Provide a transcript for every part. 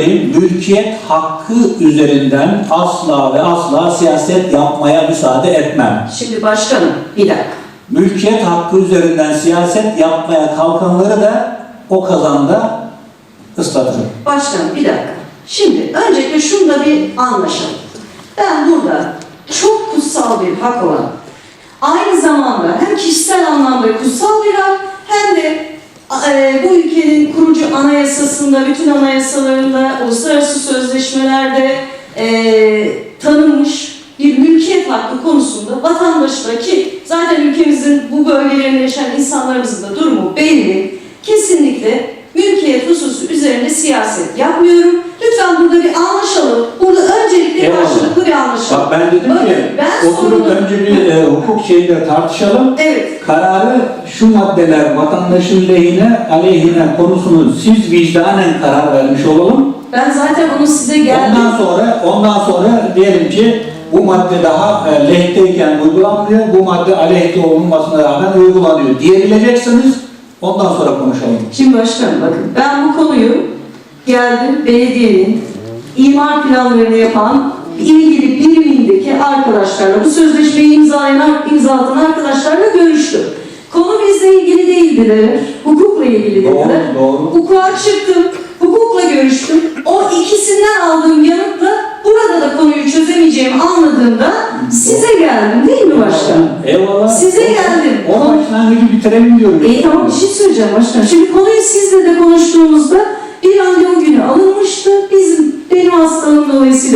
mülkiyet hakkı üzerinden asla ve asla siyaset yapmaya müsaade etmem. Şimdi başkanım bir dakika. Mülkiyet hakkı üzerinden siyaset yapmaya kalkanları da o kazanda ıslatırım. Başkanım bir dakika. Şimdi öncelikle şunu da bir anlaşalım. Ben burada çok kutsal bir hak olan, aynı zamanda hem kişisel anlamda kutsal bir hak hem de bu ülkenin kurucu anayasasında, bütün anayasalarında, uluslararası sözleşmelerde e, tanınmış bir mülkiyet hakkı konusunda vatandaşla ki zaten ülkemizin bu bölgelerinde yaşayan insanlarımızın da durumu belli. Kesinlikle mülkiyet hususu üzerinde siyaset yapmıyorum. Lütfen burada bir anlaşalım. Burada öncelikle Eyvallah. karşılıklı bir anlaşalım. Bak ben dedim ki ben oturup önce bir e, hukuk şeyinde tartışalım. Evet. Kararı şu maddeler vatandaşın lehine aleyhine konusunu siz vicdanen karar vermiş olalım. Ben zaten onu size geldim. Ondan sonra ondan sonra diyelim ki bu madde daha e, lehteyken uygulanmıyor, bu madde aleyhte olunmasına rağmen uygulanıyor diyebileceksiniz. Ondan sonra konuşalım. Şimdi başkanım bakın ben bu konuyu geldim belediyenin imar planlarını yapan ilgili birimindeki arkadaşlarla bu sözleşmeyi imzalayan imzalayan arkadaşlarla görüştüm. Konu bizle ilgili değil dediler. Hukukla ilgili Doğru, dediler. doğru. Hukuka çıktım. Hukukla görüştüm. O ikisinden aldığım yanıtla burada da konuyu çözemeyeceğimi anladığımda size geldim değil mi başkanım? Eyvallah. Size geldim. O başlangıcı bitirelim diyorum. İyi tamam bir şey söyleyeceğim başkanım. Şimdi konuyu sizle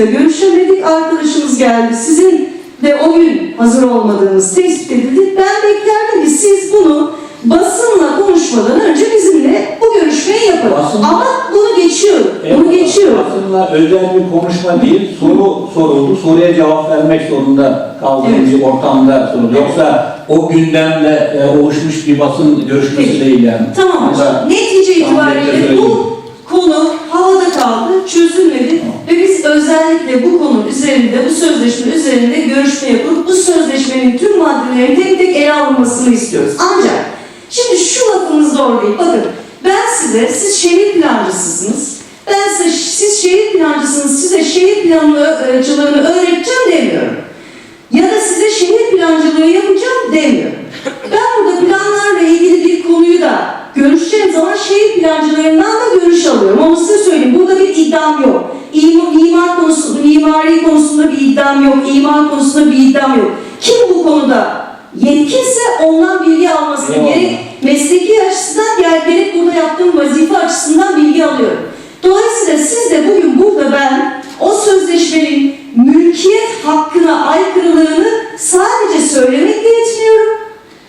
dolayısıyla görüşemedik. Arkadaşımız geldi. Sizin de o gün hazır olmadığınız tespit edildi. Ben beklerdim ki siz bunu basınla konuşmadan önce bizimle bu görüşmeyi yapın. Basın- Ama bunu geçiyorum. Bunu Eyvallah. geçiyorum. Aslında özel bir konuşma değil, soru soruldu. Soruya cevap vermek zorunda kaldığım Evet. bir ortamda soruldu. Yoksa o gündemle e, oluşmuş bir basın görüşmesi Peki. değil yani. Tamam. Burada- Netice itibariyle bu konu havada kaldı, çözülmedi ve biz özellikle bu konu üzerinde, bu sözleşme üzerinde görüşme yapıp bu sözleşmenin tüm maddelerini tek tek ele alınmasını istiyoruz. Ancak şimdi şu lafınız doğru değil. Bakın ben size, siz şehir plancısısınız. Ben size, siz şehir plancısınız, size şehir plancılığını öğreteceğim demiyorum. Ya da size şehir plancılığı yapacağım demiyorum. Ben burada planlarla ilgili bir konuyu da görüşeceğim zaman şehir plancılarından da görüş alıyorum. Onu size söyleyeyim. Burada bir iddiam yok. İmar, mimar konusunda, mimari konusunda bir iddiam yok. İmar konusunda bir iddiam yok. Kim bu konuda yetkinse ondan bilgi alması Eyvallah. gerek mesleki açısından gerek burada yaptığım vazife açısından bilgi alıyorum. Dolayısıyla siz de bugün burada ben o sözleşmenin mülkiyet hakkına aykırılığını sadece söylemekle yetiniyorum.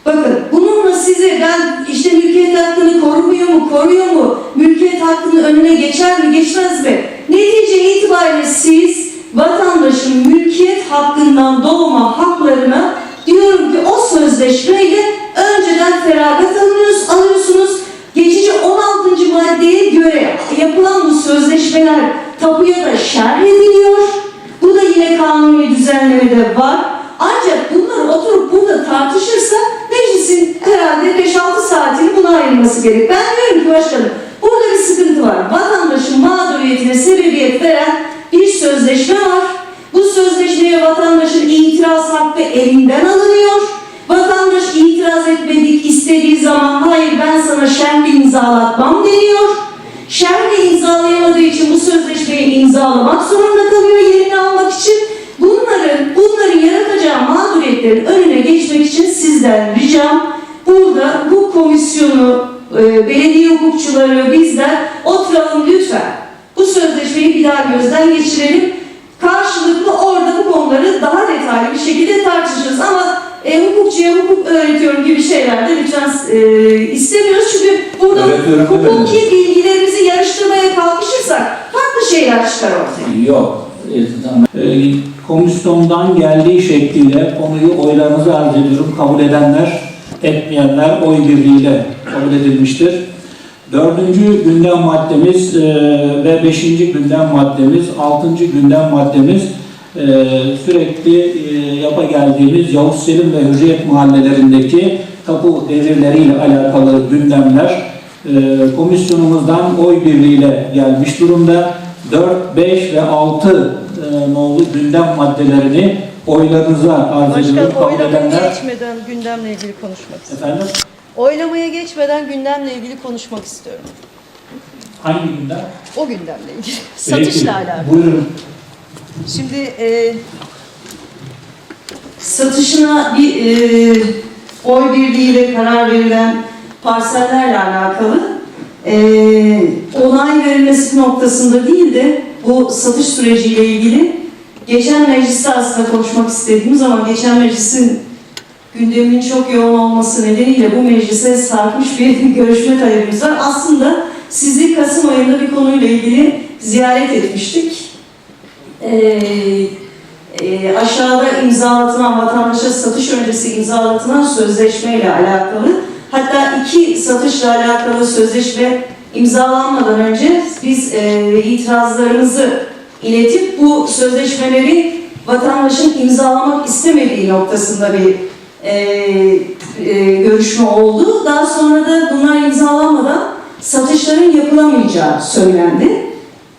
Bakın bununla size ben işte mülkiyet hakkını korumuyor mu, koruyor mu, mülkiyet hakkının önüne geçer mi, geçmez mi? Netice itibariyle siz vatandaşın mülkiyet hakkından doğma haklarına diyorum ki o sözleşmeyle önceden feragat alıyorsunuz, alıyorsunuz. Geçici 16. maddeye göre yapılan bu sözleşmeler tapuya da şerh ediliyor. Bu da yine kanuni düzenlemede var. Ancak bunları oturup burada tartışırsa meclisin herhalde 5-6 saatini buna ayrılması gerek. Ben diyorum ki başkanım burada bir sıkıntı var. Vatandaşın mağduriyetine sebebiyet veren bir sözleşme var. Bu sözleşmeye vatandaşın itiraz hakkı elinden alınıyor. Vatandaş itiraz etmedik istediği zaman hayır ben sana şerh imzalatmam deniyor. Şerh imzalayamadığı için bu sözleşmeyi imzalamak zorunda kalıyor yerini almak için. Bunların, bunların yaratacağı mağduriyetlerin önüne geçmek için sizden ricam burada bu komisyonu, e, belediye hukukçuları, bizler oturalım lütfen. Bu sözleşmeyi bir daha gözden geçirelim. Karşılıklı orada bu konuları daha detaylı bir şekilde tartışırız ama e, hukukçuya hukuk öğretiyorum gibi şeyler de lütfen e, istemiyoruz. Çünkü burada Öğretiyorum hukuki bilgilerimizi yarıştırmaya kalkışırsak farklı şeyler çıkar ortaya. Yok. E, tamam. E, komisyondan geldiği şekliyle konuyu oylarınıza arz ediyorum. Kabul edenler, etmeyenler oy birliğiyle kabul edilmiştir. Dördüncü gündem maddemiz e, ve beşinci gündem maddemiz, altıncı gündem maddemiz e, sürekli e, yapa geldiğimiz Yavuz Selim ve Hürriyet mahallelerindeki tapu devirleriyle alakalı gündemler e, komisyonumuzdan oy birliğiyle gelmiş durumda. 4, 5 ve 6 nolu gündem maddelerini oylarınıza arz ediyorum. Başkan oylamaya geçmeden gündemle ilgili konuşmak istiyorum. Efendim? Oylamaya geçmeden gündemle ilgili konuşmak istiyorum. Hangi gündem? O gündemle ilgili. Satışla alakalı. Buyurun. Şimdi e, satışına bir e, oy birliğiyle karar verilen parsellerle alakalı e, onay verilmesi noktasında değil de bu satış süreciyle ilgili geçen mecliste aslında konuşmak istediğimiz ama geçen meclisin gündeminin çok yoğun olması nedeniyle bu meclise sarkmış bir görüşme talebimiz var. Aslında sizi Kasım ayında bir konuyla ilgili ziyaret etmiştik. Ee, e, aşağıda imzalatılan vatandaşa satış öncesi imzalatılan sözleşmeyle alakalı hatta iki satışla alakalı sözleşme imzalanmadan önce biz e, itirazlarımızı iletip bu sözleşmeleri vatandaşın imzalamak istemediği noktasında bir e, e, görüşme oldu. Daha sonra da bunlar imzalanmadan satışların yapılamayacağı söylendi.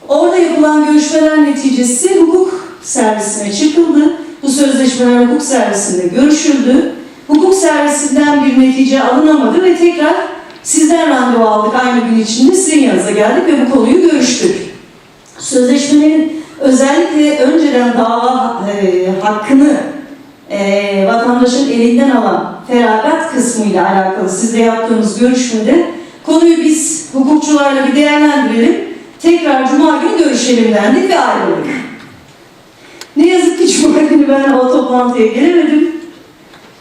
Orada yapılan görüşmeler neticesi hukuk servisine çıkıldı. Bu sözleşmeler hukuk servisinde görüşüldü. Hukuk servisinden bir netice alınamadı ve tekrar sizden randevu aldık aynı gün içinde sizin yanınıza geldik ve bu konuyu görüştük. Sözleşmenin özellikle önceden dava e, hakkını e, vatandaşın elinden alan feragat kısmıyla alakalı sizle yaptığımız görüşmede konuyu biz hukukçularla bir değerlendirelim. Tekrar Cuma günü görüşelim dendik ve ayrıldık. Ne yazık ki Cuma günü ben o toplantıya gelemedim.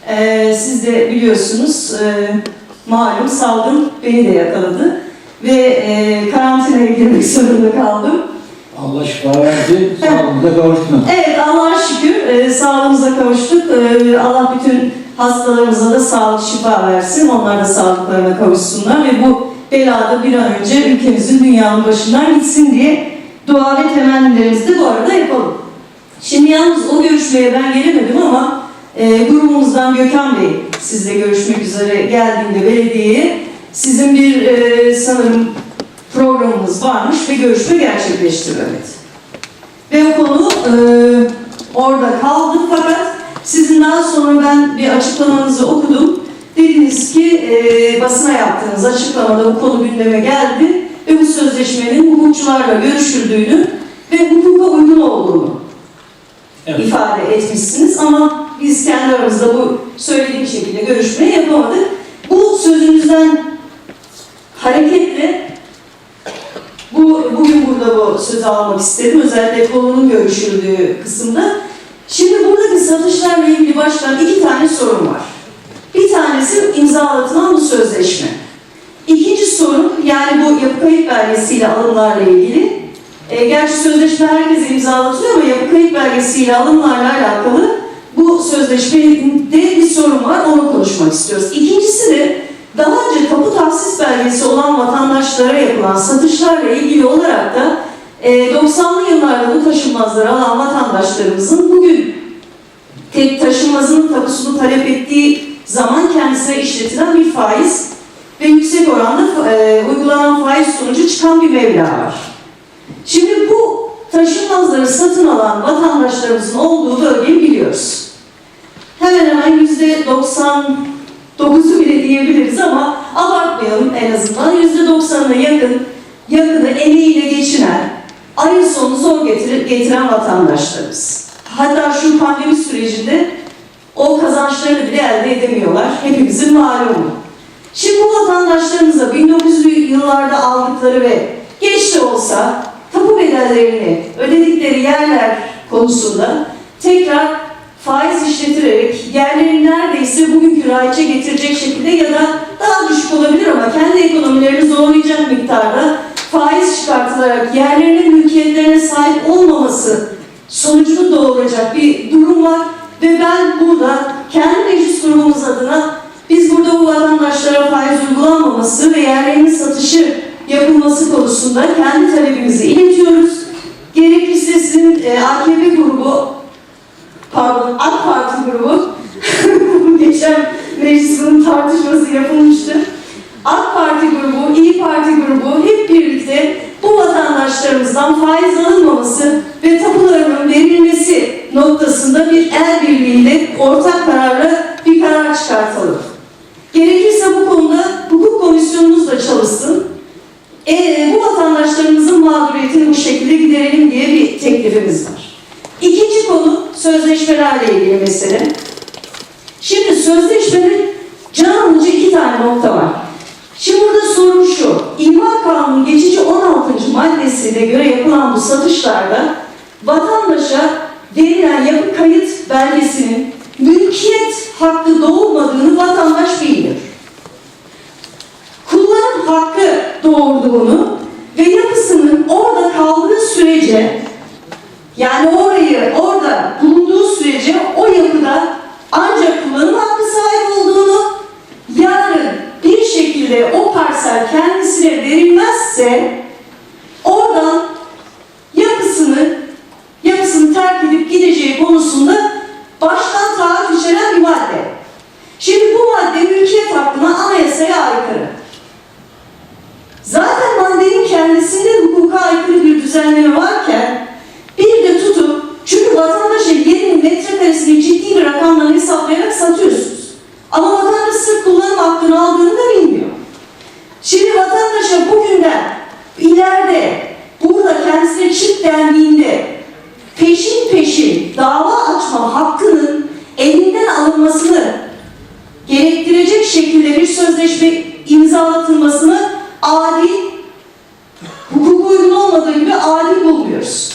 Ee, siz de biliyorsunuz e, malum salgın beni de yakaladı ve e, karantinaya girmek zorunda kaldım. Allah şifa verdi. Sağlığınıza kavuştunuz. Evet Allah'a şükür e, sağlığımıza kavuştuk. E, Allah bütün hastalarımıza da sağlık şifa versin. Onlar da sağlıklarına kavuşsunlar ve bu belada bir an önce ülkemizin dünyanın başından gitsin diye dua ve temennilerimizi de bu arada yapalım. Şimdi yalnız o görüşmeye ben gelemedim ama e, grubumuzdan Gökhan Bey sizle görüşmek üzere geldiğinde belediyeye sizin bir e, sanırım programınız varmış ve görüşme gerçekleştirildi. Ve o konu e, orada kaldı fakat sizin daha sonra ben bir açıklamanızı okudum. Dediniz ki e, basına yaptığınız açıklamada bu konu gündeme geldi ve bu sözleşmenin hukukçularla görüşüldüğünü ve hukuka uygun olduğunu Evet. ifade etmişsiniz ama biz kendi aramızda bu söylediğim şekilde görüşmeyi yapamadık. Bu sözünüzden hareketle bu bugün burada bu sözü almak istedim. Özellikle konunun görüşüldüğü kısımda. Şimdi buradaki satışlarla ilgili baştan iki tane sorun var. Bir tanesi imzalatılan bu sözleşme. İkinci sorun yani bu yapı kayıt belgesiyle alımlarla ilgili. E, gerçi sözleşme herkese imzalatılıyor ama yapı kayıt belgesiyle alımlarla alakalı bu sözleşmede bir sorun var. Onu konuşmak istiyoruz. İkincisi de daha önce tapu tahsis belgesi olan vatandaşlara yapılan satışlarla ilgili olarak da e, 90'lı yıllarda bu taşınmazları alan vatandaşlarımızın bugün tek taşınmazının tapusunu talep ettiği zaman kendisine işletilen bir faiz ve yüksek oranda e, uygulanan faiz sonucu çıkan bir meblağ var. Şimdi bu taşınmazları satın alan vatandaşlarımızın olduğu bölgeyi biliyoruz. Hemen hemen yüzde 99'u bile diyebiliriz ama abartmayalım en azından. Yüzde 90'ına yakın, yakını emeğiyle geçinen, ayın sonunu zor getir- getiren vatandaşlarımız. Hatta şu pandemi sürecinde o kazançlarını bile elde edemiyorlar. Hepimizin malumu. Şimdi bu vatandaşlarımıza 1900'lü yıllarda aldıkları ve geç de olsa tapu bedellerini ödedikleri yerler konusunda tekrar faiz işletirerek yerlerini neredeyse bugünkü rayça getirecek şekilde ya da daha düşük olabilir ama kendi ekonomilerini zorlayacak miktarda faiz çıkartılarak yerlerinin mülkiyetlerine sahip olmaması sonucunu doğuracak bir durum var ve ben burada kendi meclis grubumuz adına biz burada bu vatandaşlara faiz uygulanmaması ve yerlerinin satışı yapılması konusunda kendi talebimizi iletiyoruz. Gerekirse sizin e, AKP grubu, pardon AK Parti grubu, geçen meclis bunun tartışması yapılmıştı. AK Parti grubu, İyi Parti grubu hep birlikte bu vatandaşlarımızdan faiz alınmaması ve tapularının verilmesi noktasında bir el birliğiyle ortak kararla bir karar çıkartalım. Gerekirse bu konuda hukuk komisyonumuz da çalışsın. Ee, bu vatandaşlarımızın mağduriyetini bu şekilde giderelim diye bir teklifimiz var. Konu sözleşmelerle ilgili mesele. Şimdi sözleşmenin can iki tane nokta var. Şimdi burada sorun şu, İmar Kanunu geçici 16. maddesine göre yapılan bu satışlarda vatandaşa verilen yapı kayıt belgesinin mülkiyet hakkı doğurmadığını vatandaş bilmiyor. Kullanım hakkı doğurduğunu ve yapısının orada kaldığı sürece yani orayı orada bulunduğu sürece o yapıda ancak kullanım hakkı sahibi olduğunu yarın bir şekilde o parsel kendisine verilmezse oradan yapısını yapısını terk edip gideceği konusunda baştan taahhüt içeren bir madde. Şimdi bu madde mülkiyet hakkına anayasaya aykırı. Zaten maddenin kendisinde hukuka aykırı bir düzenleme varken bir de tutup çünkü vatandaşa yerinin metrekaresini ciddi bir rakamla hesaplayarak satıyorsunuz. Ama vatandaş sırf kullanım hakkını aldığını da bilmiyor. Şimdi vatandaşa bugünden ileride burada kendisine çık dendiğinde peşin peşin dava açma hakkının elinden alınmasını gerektirecek şekilde bir sözleşme imzalatılmasını adil, hukuka uygun olmadığı gibi adil bulmuyoruz.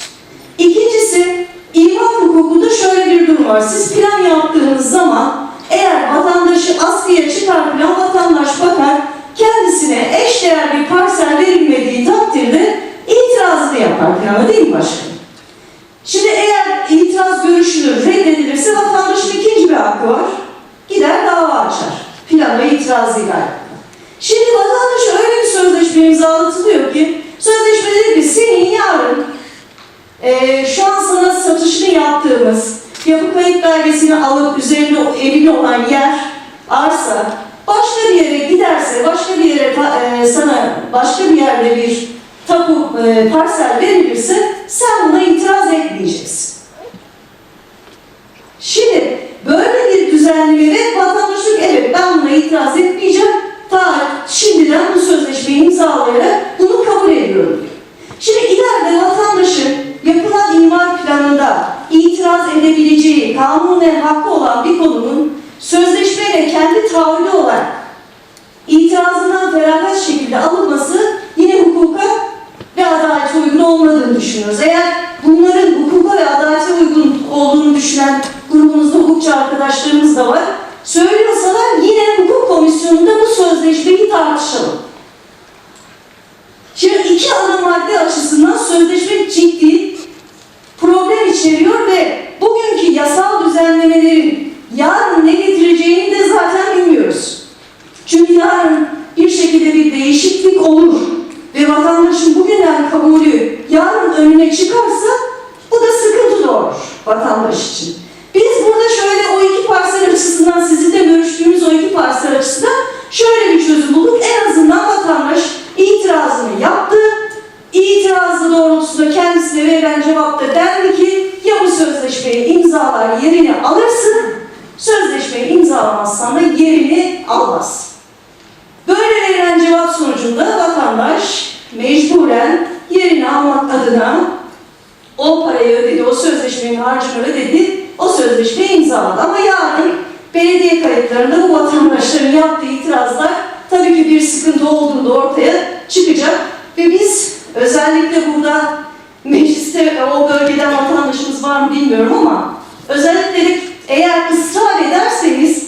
İkincisi, imar hukukunda şöyle bir durum var. Siz plan yaptığınız zaman eğer vatandaşı askıya çıkar plan vatandaş bakar kendisine eşdeğer bir parsel verilmediği takdirde plana değil mi başkanım? Şimdi eğer itiraz görüşülür, reddedilirse vatandaşın ikinci bir hakkı var. Gider dava açar. Plana itirazıyla. Şimdi vatandaşa öyle bir sözleşme imzalatılıyor ki sözleşme dedi ki senin yarın eee, şu an sana satışını yaptığımız yapı kayıt belgesini alıp üzerinde o evli olan yer, arsa başka bir yere giderse, başka bir yere eee, sana başka bir yerde bir tapu eee, parsel verilirse sen buna itiraz etmeyeceksin. Şimdi böyle bir düzenlemede vatandaş diyor evet ben buna itiraz etmeyeceğim. Ta şimdiden bu sözleşmeyi imzalayarak bunu kabul ediyorum diyor. Şimdi ileride vatandaşın yapılan imar planında itiraz edebileceği kanunen hakkı olan bir konunun sözleşmeyle kendi taahhüdü olarak itirazından feragat şekilde alınması yine hukuka ve adalete uygun olmadığını düşünüyoruz. Eğer bunların hukuka ve adalete uygun olduğunu düşünen grubumuzda hukukçu arkadaşlarımız da var. Söylüyorsalar yine hukuk komisyonunda bu sözleşmeyi tartışalım. Şimdi iki ana madde açısından sözleşme ciddi problem içeriyor ve bugünkü yasal düzenlemelerin yarın ne getireceğini de zaten bilmiyoruz. Çünkü yarın bir şekilde bir değişiklik olur ve vatandaşın bugünden kabulü yarın önüne çıkarsa bu da sıkıntı doğurur vatandaş için. Biz burada şöyle o iki parsel açısından sizinle görüştüğümüz o iki parsel açısından şöyle bir çözüm bulduk. En azından vatandaş itirazını yaptı. İtirazı doğrultusunda kendisine verilen cevapta dendi ki ya bu sözleşmeyi imzalar yerini alırsın, sözleşmeyi imzalamazsan da yerini almaz. Böyle verilen cevap sonucunda vatandaş mecburen yerini almak adına o parayı ödedi, o sözleşmenin harcını ödedi, o sözleşmeyi imzaladı. Ama yarın belediye kayıtlarında bu vatandaşların yaptığı itirazlar tabii ki bir sıkıntı olduğunda ortaya çıkacak. Ve biz özellikle burada mecliste o bölgeden vatandaşımız var mı bilmiyorum ama özellikle eğer ısrar ederseniz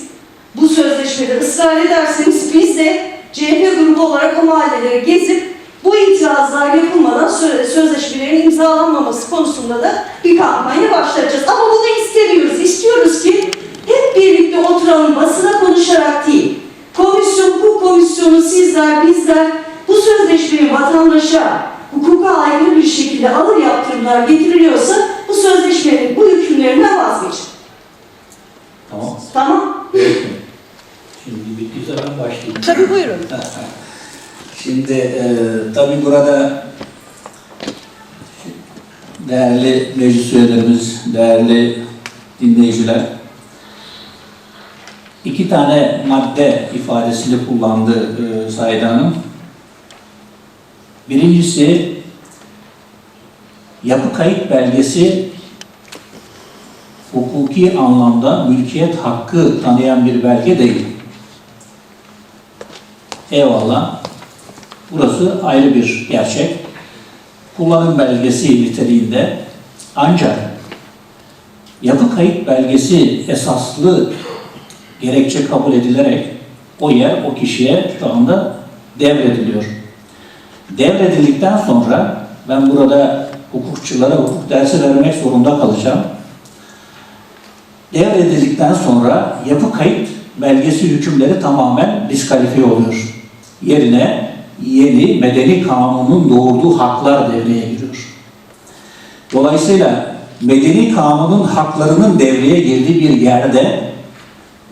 bu sözleşmede ısrar ederseniz biz de CHP grubu olarak o mahalleleri gezip bu itirazlar yapılmadan sö- sözleşmelerin imzalanmaması konusunda da bir kampanya başlatacağız. Ama bunu istemiyoruz. İstiyoruz ki hep birlikte oturalım basına konuşarak değil. Komisyon, hukuk komisyonu sizler, bizler bu sözleşmeyi vatandaşa hukuka aykırı bir şekilde alır yaptırımlar getiriliyorsa bu sözleşmenin bu hükümlerinden vazgeçin. Tamam. Tamam? Ben başlayayım. Tabii buyurun. Şimdi e, tabii burada değerli meclis üyelerimiz, değerli dinleyiciler, iki tane madde ifadesini kullandı e, Said Hanım. Birincisi, yapı kayıt belgesi hukuki anlamda mülkiyet hakkı tanıyan bir belge değil. Eyvallah. Burası ayrı bir gerçek. Kullanım belgesi niteliğinde ancak yapı kayıt belgesi esaslı gerekçe kabul edilerek o yer o kişiye şu anda devrediliyor. Devredildikten sonra ben burada hukukçulara hukuk dersi vermek zorunda kalacağım. Devredildikten sonra yapı kayıt belgesi hükümleri tamamen diskalifiye oluyor. Yerine yeni medeni kanunun doğurduğu haklar devreye giriyor. Dolayısıyla medeni kanunun haklarının devreye girdiği bir yerde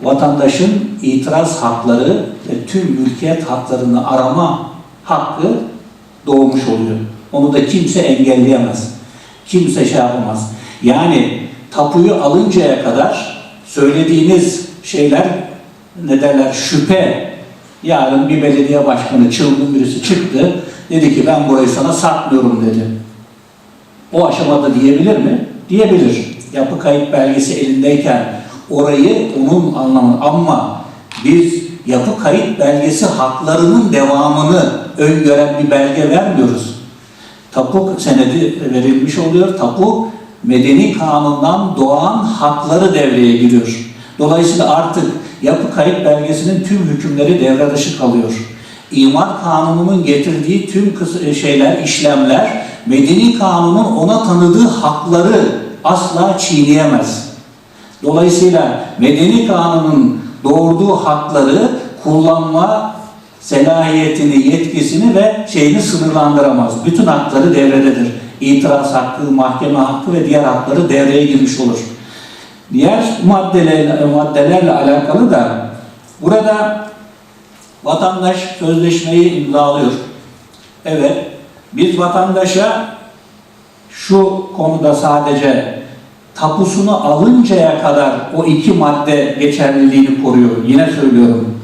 vatandaşın itiraz hakları ve tüm mülkiyet haklarını arama hakkı doğmuş oluyor. Onu da kimse engelleyemez. Kimse şey yapamaz. Yani tapuyu alıncaya kadar söylediğiniz şeyler ne derler şüphe. Yarın bir belediye başkanı çılgın birisi çıktı. Dedi ki ben burayı sana satmıyorum dedi. O aşamada diyebilir mi? Diyebilir. Yapı kayıt belgesi elindeyken orayı onun anlamı ama biz yapı kayıt belgesi haklarının devamını öngören bir belge vermiyoruz. Tapu senedi verilmiş oluyor. Tapu medeni kanundan doğan hakları devreye giriyor. Dolayısıyla artık yapı kayıt belgesinin tüm hükümleri devre dışı kalıyor. İmar kanununun getirdiği tüm kıs- şeyler, işlemler medeni kanunun ona tanıdığı hakları asla çiğneyemez. Dolayısıyla medeni kanunun doğurduğu hakları kullanma selahiyetini, yetkisini ve şeyini sınırlandıramaz. Bütün hakları devrededir. İtiraz hakkı, mahkeme hakkı ve diğer hakları devreye girmiş olur. Diğer maddelerle, maddelerle alakalı da burada vatandaş sözleşmeyi imzalıyor. Evet, biz vatandaşa şu konuda sadece tapusunu alıncaya kadar o iki madde geçerliliğini koruyor. Yine söylüyorum.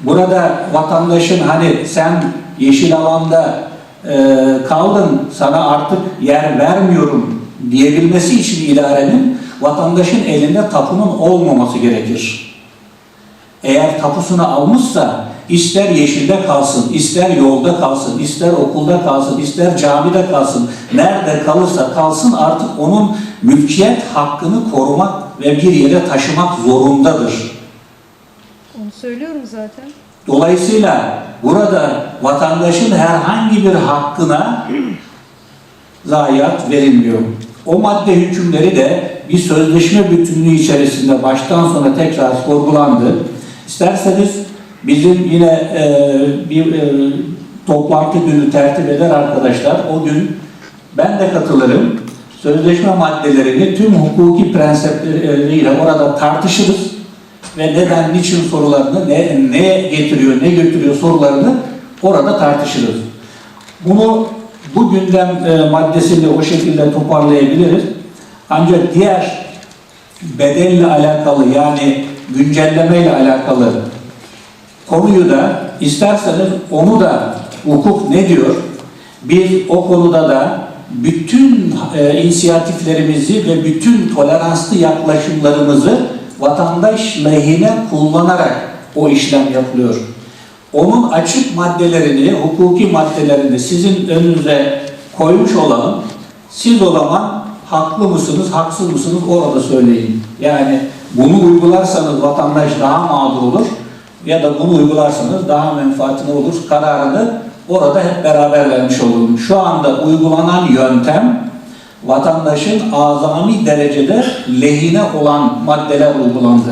Burada vatandaşın hani sen yeşil alanda e, kaldın sana artık yer vermiyorum diyebilmesi için idarenin vatandaşın elinde tapunun olmaması gerekir. Eğer tapusunu almışsa ister yeşilde kalsın, ister yolda kalsın, ister okulda kalsın, ister camide kalsın, nerede kalırsa kalsın artık onun mülkiyet hakkını korumak ve bir yere taşımak zorundadır. Onu söylüyorum zaten. Dolayısıyla burada vatandaşın herhangi bir hakkına zayiat verilmiyor. O madde hükümleri de bir sözleşme bütünlüğü içerisinde baştan sona tekrar sorgulandı. İsterseniz bizim yine e, bir e, toplantı günü tertip eder arkadaşlar. O gün ben de katılırım. Sözleşme maddelerini tüm hukuki prensipleriyle orada tartışırız ve neden, niçin sorularını, ne, ne getiriyor, ne götürüyor sorularını orada tartışırız. Bunu bu gündem e, maddesini o şekilde toparlayabiliriz. Ancak diğer bedelle alakalı yani güncellemeyle alakalı konuyu da isterseniz onu da hukuk ne diyor? Biz o konuda da bütün e, inisiyatiflerimizi ve bütün toleranslı yaklaşımlarımızı vatandaş lehine kullanarak o işlem yapılıyor. Onun açık maddelerini, hukuki maddelerini sizin önünüze koymuş olalım. Siz o zaman haklı mısınız, haksız mısınız orada söyleyin. Yani bunu uygularsanız vatandaş daha mağdur olur ya da bunu uygularsanız daha menfaatine olur kararını orada hep beraber vermiş olurum. Şu anda uygulanan yöntem vatandaşın azami derecede lehine olan maddeler uygulandı.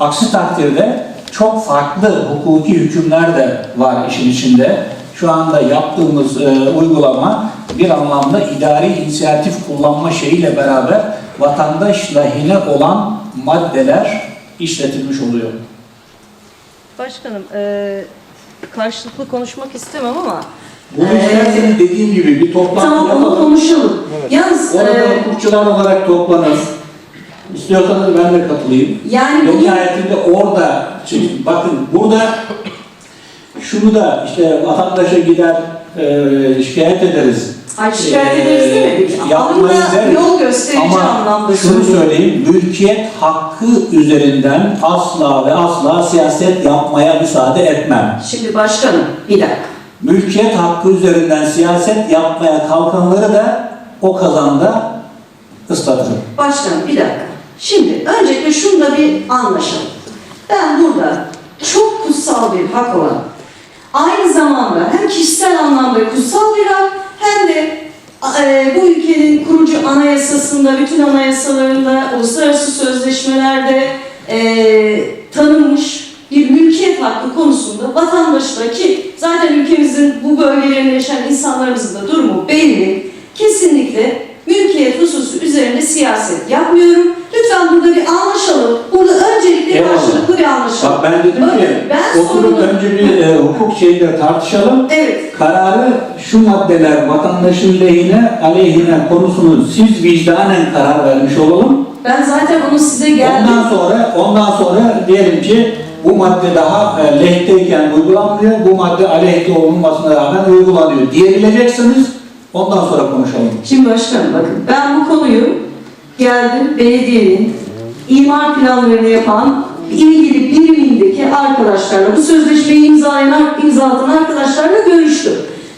Aksi takdirde çok farklı hukuki hükümler de var işin içinde. Şu anda yaptığımız e, uygulama bir anlamda idari inisiyatif kullanma şeyiyle beraber vatandaş lehine olan maddeler işletilmiş oluyor. Başkanım, e, karşılıklı konuşmak istemem ama Bunu Ee, isterseniz dediğim gibi bir toplantı Tamam onu konuşalım. Yalnız Orada e, hukukçular olarak toplanır. İstiyorsanız ben de katılayım. yani bu nihayetinde orada, şimdi bakın burada şunu da işte vatandaşa gider e, şikayet ederiz. Ay şikayet Ee, ederiz demedik. yapmayın Alımda deriz. yol gösterici Ama anlamda şunu söyleyeyim, mülkiyet hakkı üzerinden asla ve asla siyaset yapmaya müsaade etmem. Şimdi başkanım bir dakika. Mülkiyet hakkı üzerinden siyaset yapmaya kalkanları da o kazanda ıslatırım. Başkanım bir dakika. Şimdi öncelikle şunu da bir anlaşalım. Ben burada çok kutsal bir hak olan, aynı zamanda hem kişisel anlamda kutsal bir hak hem de e, bu ülkenin kurucu anayasasında, bütün anayasalarında, uluslararası sözleşmelerde e, tanınmış bir mülkiyet hakkı konusunda vatandaşla ki zaten ülkemizin bu bölgelerinde yaşayan insanlarımızın da durumu belli. Kesinlikle mülkiyet hususu üzerinde siyaset yapmıyorum. Lütfen burada bir anlaşalım. Burada öncelikle Eyvallah. karşılıklı bir anlaşalım. Bak ben dedim Bakın, ki ben oturup sorunu- önce bir e, hukuk şeyleri tartışalım. Evet. Kararı şu maddeler vatandaşın lehine, aleyhine konusunu siz vicdanen karar vermiş olalım. Ben zaten onu size geldim. Ondan sonra ondan sonra diyelim ki bu madde daha e, lehteyken uygulanmıyor, bu madde aleyhte olunmasına rağmen uygulanıyor diyebileceksiniz. Ondan sonra konuşalım. Şimdi başkanım bakın ben bu konuyu geldim belediyenin imar planlarını yapan ilgili birimindeki arkadaşlarla bu sözleşmeyi imzalayan, imzalayan arkadaşlarla görüştüm.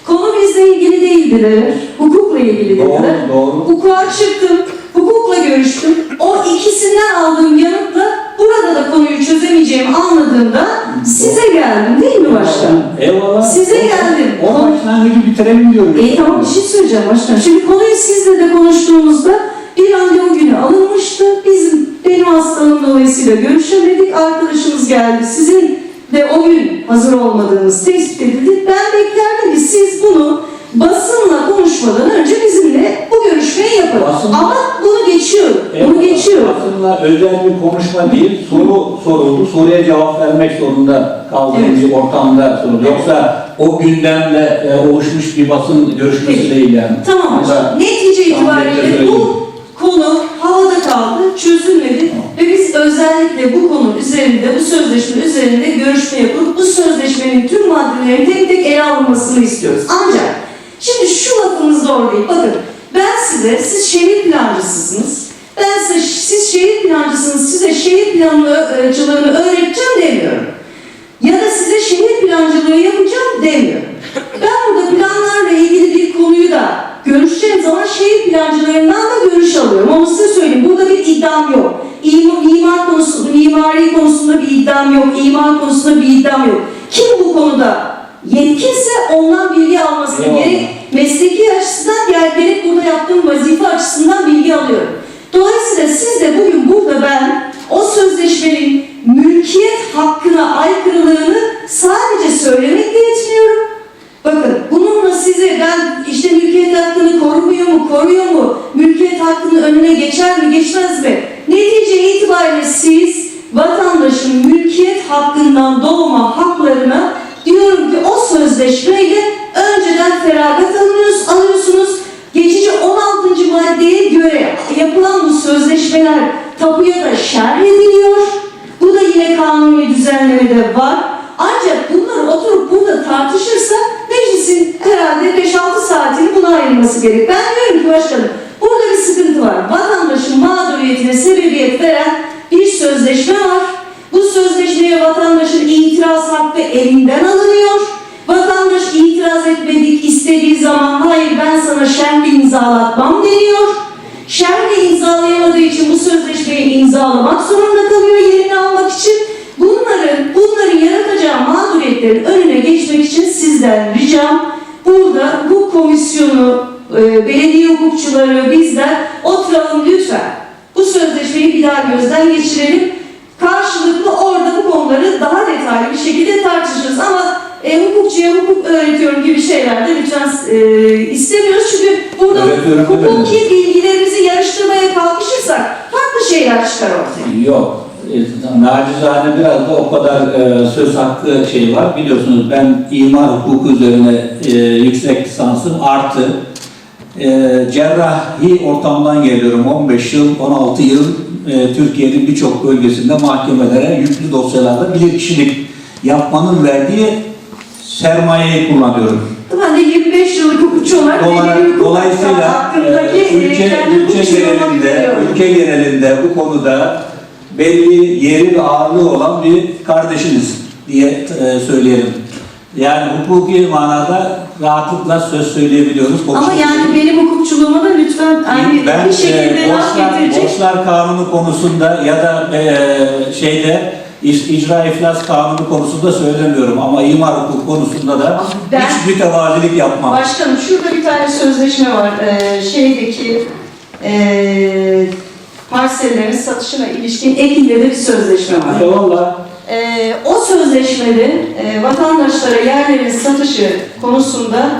Konu bizle ilgili değil dediler. Hukukla ilgili Doğru, dediler. doğru. Hukuka çıktım. Hukukla görüştüm. O ikisinden aldığım yanıtla burada da konuyu çözemeyeceğimi anladığımda size geldim değil mi başkanım? Eyvallah. Size geldim. O başlangıcı bitirelim diyorum. E tamam bir şey söyleyeceğim başkanım. Şimdi konuyu sizle de konuştuğumuzda bir randevu günü alınmıştı. Bizim benim hastalığım dolayısıyla görüşemedik. Arkadaşımız geldi. Sizin de o gün hazır olmadığınız tespit edildi. Ben beklerdim ki siz bunu basınla konuşmadan önce bizimle bu görüşmeyi yapın. Basın- Ama bunu geçiyorum. Aslında özel bir konuşma değil, soru soruldu. Soruya cevap vermek zorunda kaldığımız Evet. ortamda soruldu. Yoksa o gündemle e, oluşmuş bir basın görüşmesi Peki. değil yani. Tamam Burada-. Netice Tamam, itibariyle bu konu havada kaldı, çözülmedi ve biz özellikle bu konu üzerinde, bu sözleşme üzerinde görüşme yapıp bu sözleşmenin tüm maddelerini tek tek ele alınmasını istiyoruz. Ancak şimdi şu lafınız doğru değil. Bakın ben size, siz şehir plancısısınız. Ben size, siz şehir plancısınız, size şehir plancılığını öğreteceğim demiyorum. Ya da size şehir plancılığı yapacağım demiyorum. Ben burada planlarla ilgili bir konuyu da görüşeceğim zaman şehir plancılarından da görüş alıyorum. Onu size söyleyeyim. Burada bir iddiam yok. İmar, konusunda, mimari konusunda bir iddiam yok. İmar konusunda bir iddiam yok. Kim bu konuda yetkinse ondan bilgi alması gerek. Mesleki açısından gel- gerek burada yaptığım vazife açısından bilgi alıyorum. Dolayısıyla siz de bugün burada ben o sözleşmenin mülkiyet hakkına aykırılığını sadece söylemekle yetiniyorum. Bakın bununla size ben işte mülkiyet hakkını korumuyor mu, koruyor mu, mülkiyet hakkının önüne geçer mi, geçmez mi? Netice itibariyle siz vatandaşın mülkiyet hakkından doğma haklarına diyorum ki o sözleşmeyle önceden feragat alıyorsunuz, alıyorsunuz. Geçici 16. maddeye göre yapılan bu sözleşmeler tapuya da şerh ediliyor. Bu da yine kanuni düzenlemede var. Ancak bunları oturup burada tartışırsak meclisin herhalde 5-6 saatini buna ayırması gerek. Ben diyorum ki başkanım burada bir sıkıntı var. Vatandaşın mağduriyetine sebebiyet veren bir sözleşme var. Bu sözleşmeye vatandaşın itiraz hakkı elinden alınıyor. İstediği zaman hayır ben sana şerh imzalatmam deniyor. Şerh imzalayamadığı için bu sözleşmeyi imzalamak zorunda kalıyor yerini almak için. Bunların, bunların yaratacağı mağduriyetlerin önüne geçmek için sizden ricam burada bu komisyonu, e, belediye hukukçuları, bizler oturalım lütfen. Bu sözleşmeyi bir daha gözden geçirelim. Karşılıklı orada bu konuları daha detaylı bir şekilde tartışırız ama e, hukukçuya hukuk öğretiyorum gibi şeyler de lütfen e, istemiyoruz çünkü burada Öğretiyorum demedim. hukuki bilgilerimizi yarıştırmaya kalkışırsak farklı şeyler çıkar ortaya. Yok. e, nacizane biraz da o kadar e, söz hakkı şey var. Biliyorsunuz ben imar hukuku üzerine e, yüksek lisansım artı e, cerrahi ortamdan geliyorum. 15 yıl, 16 yıl e, Türkiye'nin birçok bölgesinde mahkemelere yüklü dosyalarda bilirkişilik yapmanın verdiği sermayeyi kullanıyorum. Ben de 25 yıllık hukukçu olarak Dolayısıyla hakkındaki e, e, ülke, kendi ülke genelinde, ülke genelinde bu konuda belli yeri ve ağırlığı olan bir kardeşiniz diye e, söyleyelim. Yani hukuki manada rahatlıkla söz söyleyebiliyoruz. Ama yani benim hukukçuluğuma da lütfen aynı ben bir şekilde e, borçlar, borçlar kanunu konusunda ya da e, şeyde ic- icra iflas kanunu konusunda söylemiyorum ama imar hukuk konusunda da Ben- hiç mütevazilik yapmam. Başkanım şurada bir tane sözleşme var. Ee, şeydeki ee, parsellerin satışına ilişkin ekinde de bir sözleşme var. Eyvallah. Ee, o sözleşmede e, vatandaşlara yerlerin satışı konusunda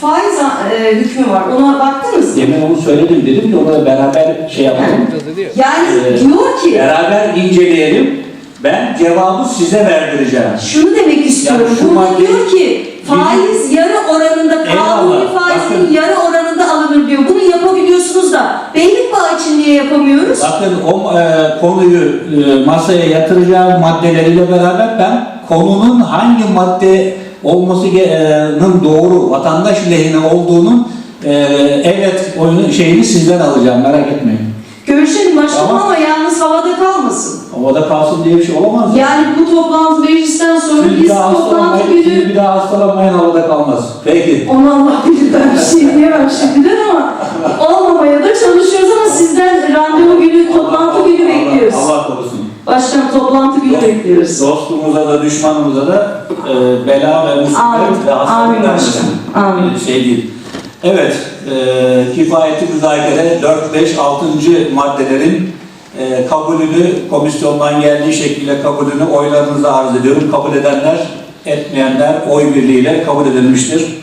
faiz e, hükmü var. Ona baktınız mı? Demin onu söyledim dedim ki ona beraber şey yapalım. Yani Ee, diyor ki Beraber inceleyelim. Ben cevabı size verdireceğim. şunu demek istiyorum. Yani şu Burada madde- diyor ki faiz yarı oranında kanuni Eyvallah, faizin bakın. yarı oranında alınır diyor. Bunu yapabiliyorsunuz da beylik bağı için niye yapamıyoruz? Bakın o e, konuyu e, masaya yatıracağım maddeleriyle beraber ben konunun hangi madde olması ge- e, doğru vatandaş lehine olduğunun e, evet oyunu şeyini sizden alacağım merak etmeyin. Görüşelim başkanım Tamam. ama yalnız havada kalmasın. Havada kalsın diye bir şey olamaz. ya. Yani bu toplantı meclisten sonra Siz biz toplantı günü bir daha hastalanmayın havada kalmaz. Peki. onu Allah bilir ben bir şey diyemem şimdiden ama olmamaya da çalışıyoruz ama sizden randevu günü, toplantı günü bekliyoruz. Allah korusun. Başkanım toplantı günü bekliyoruz. Dostumuza da düşmanımıza da e, bela ve musibet ve Amin vermesin. başkanım. Amin. Şey değil. Evet, e, kifayeti müzakere 4, 5, 6. maddelerin e, kabulünü komisyondan geldiği şekilde kabulünü oylarınıza arz ediyorum. Kabul edenler, etmeyenler oy birliğiyle kabul edilmiştir.